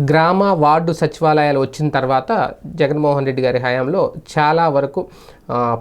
గ్రామ వార్డు సచివాలయాలు వచ్చిన తర్వాత జగన్మోహన్ రెడ్డి గారి హయాంలో చాలా వరకు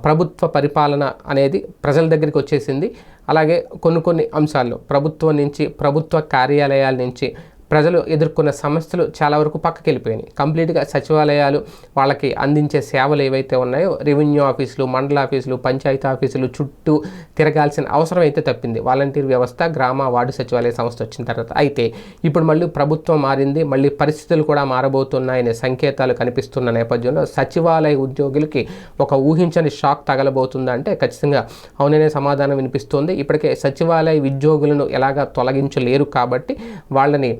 ప్రభుత్వ పరిపాలన అనేది ప్రజల దగ్గరికి వచ్చేసింది. అలాగే కొన్ని కొన్ని అంశాల్లో ప్రభుత్వం నుంచి ప్రభుత్వ కార్యాలయాల నుంచి ప్రజలు ఎదుర్కొన్న సమస్యలు చాలా వరకు పక్కకి వెళ్ళిపోయినాయి కంప్లీట్గా సచివాలయాలు వాళ్ళకి అందించే సేవలు ఏవైతే ఉన్నాయో రెవెన్యూ ఆఫీసులు మండల ఆఫీసులు పంచాయతీ ఆఫీసులు చుట్టూ తిరగాల్సిన అవసరం అయితే తప్పింది. వాలంటీర్ వ్యవస్థ గ్రామ వార్డు సచివాలయ సంస్థ వచ్చిన తర్వాత అయితే ఇప్పుడు మళ్ళీ ప్రభుత్వం మారింది. మళ్ళీ పరిస్థితులు కూడా మారబోతున్నాయనే సంకేతాలు కనిపిస్తున్న నేపథ్యంలో సచివాలయ ఉద్యోగులకి ఒక ఊహించని షాక్ తగలబోతుందా అంటే ఖచ్చితంగా అవుననే సమాధానం వినిపిస్తోంది. ఇప్పటికే సచివాలయ ఉద్యోగులను ఎలాగా తొలగించలేరు కాబట్టి వాళ్ళని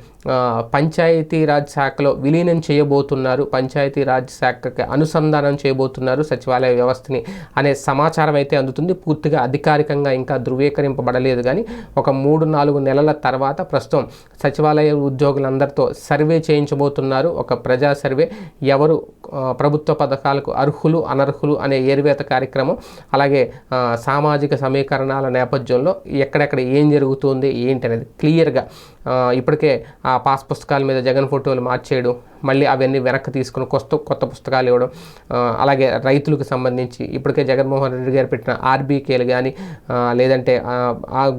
పంచాయతీరాజ్ శాఖలో విలీనం చేయబోతున్నారు. పంచాయతీరాజ్ శాఖకి అనుసంధానం చేయబోతున్నారు సచివాలయ వ్యవస్థని అనే సమాచారం అయితే అందుతుంది. పూర్తిగా అధికారికంగా ఇంకా ధృవీకరింపబడలేదు కానీ ఒక మూడు నాలుగు నెలల తర్వాత ప్రస్తుతం సచివాలయ ఉద్యోగులందరితో సర్వే చేయించబోతున్నారు. ఒక ప్రజా సర్వే. ఎవరు ప్రభుత్వ పథకాలకు అర్హులు అనర్హులు అనే ఏర్వేత కార్యక్రమం అలాగే సామాజిక సమీకరణాల నేపథ్యంలో ఎక్కడెక్కడ ఏం జరుగుతుంది ఏంటి అనేది క్లియర్గా ఇప్పటికే ఆ పాస్ పుస్తకాల మీద జగన్ ఫోటోలు మార్చేయడం మళ్ళీ అవన్నీ వెనక్కి తీసుకుని కొత్త కొత్త పుస్తకాలు ఇవ్వడం అలాగే రైతులకు సంబంధించి ఇప్పటికే జగన్మోహన్ రెడ్డి గారు పెట్టిన ఆర్బీకేలు కానీ లేదంటే ఆ,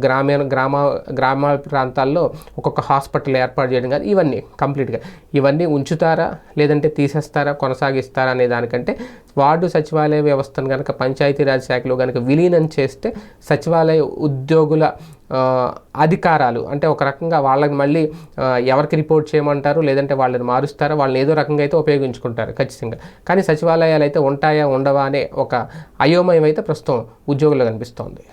గ్రామీణ గ్రామ గ్రామ ప్రాంతాల్లో ఒక్కొక్క హాస్పిటల్ ఏర్పాటు చేయడం కానీ ఇవన్నీ కంప్లీట్గా. ఇవన్నీ ఉంచుతారా లేదంటే తీసేస్తారా కొనసాగిస్తారా అనే దానికంటే వార్డు సచివాలయ వ్యవస్థను కనుక పంచాయతీరాజ్ శాఖలో కనుక విలీనం చేస్తే సచివాలయ ఉద్యోగుల అధికారాలు. అంటే ఒక రకంగా వాళ్ళని మళ్ళీ ఎవరికి రిపోర్ట్ చేయమంటారు లేదంటే వాళ్ళని మారుస్తారా వాళ్ళని ఏదో రకంగా అయితే ఉపయోగించుకుంటారు ఖచ్చితంగా. కానీ సచివాలయాలు అయితే ఉంటాయా ఉండవా అనే ఒక అయోమయం అయితే ప్రస్తుతం ఉద్యోగుల్లో కనిపిస్తోంది.